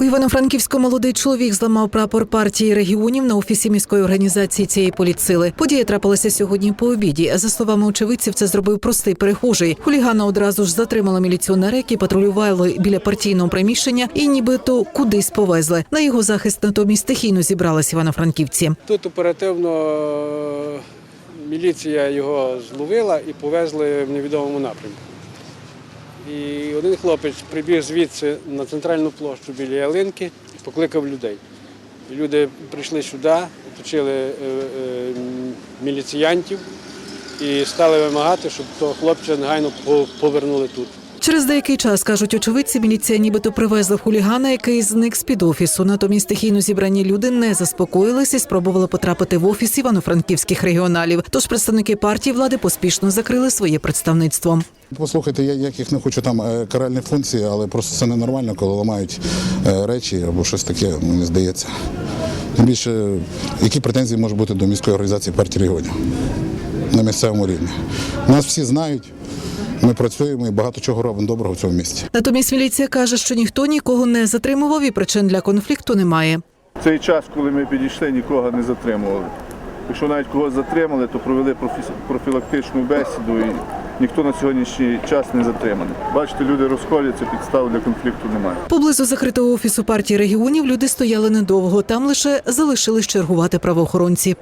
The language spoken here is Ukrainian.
У Івано-Франківську молодий чоловік зламав прапор партії регіонів на офісі міської організації цієї політсили. Подія трапилася сьогодні по обіді. За словами очевидців, це зробив простий перехожий. Хулігана одразу ж затримали міліціонери, які патрулювали біля партійного приміщення і нібито кудись повезли. На його захист натомість стихійно зібрались івано-франківці. Тут оперативно е, міліція його зловила і повезли в невідомому напрямку. І один хлопець прибіг звідси на центральну площу біля ялинки і покликав людей. Люди прийшли сюди, оточили е, е, міліціянтів і стали вимагати, щоб того хлопця негайно повернули тут. Через деякий час кажуть очевидці, міліція нібито привезла хулігана, який зник з під офісу. Натомість стихійно зібрані люди не заспокоїлися і спробували потрапити в офіс івано-франківських регіоналів. Тож представники партії влади поспішно закрили своє представництво. Послухайте, я яких не хочу там е, каральних функцій, але просто це ненормально, коли ламають е, речі або щось таке, мені здається. Тим більше, які претензії можуть бути до міської організації партії регіонів на місцевому рівні. Нас всі знають, ми працюємо і багато чого робимо доброго в цьому місті. Натомість міліція каже, що ніхто нікого не затримував і причин для конфлікту немає. Цей час, коли ми підійшли, нікого не затримували. Якщо навіть когось затримали, то провели профілактичну бесіду і ніхто на сьогоднішній час не затриманий. Бачите, люди розходяться, підстав для конфлікту немає. Поблизу закритого офісу партії регіонів люди стояли недовго. Там лише залишились чергувати правоохоронці.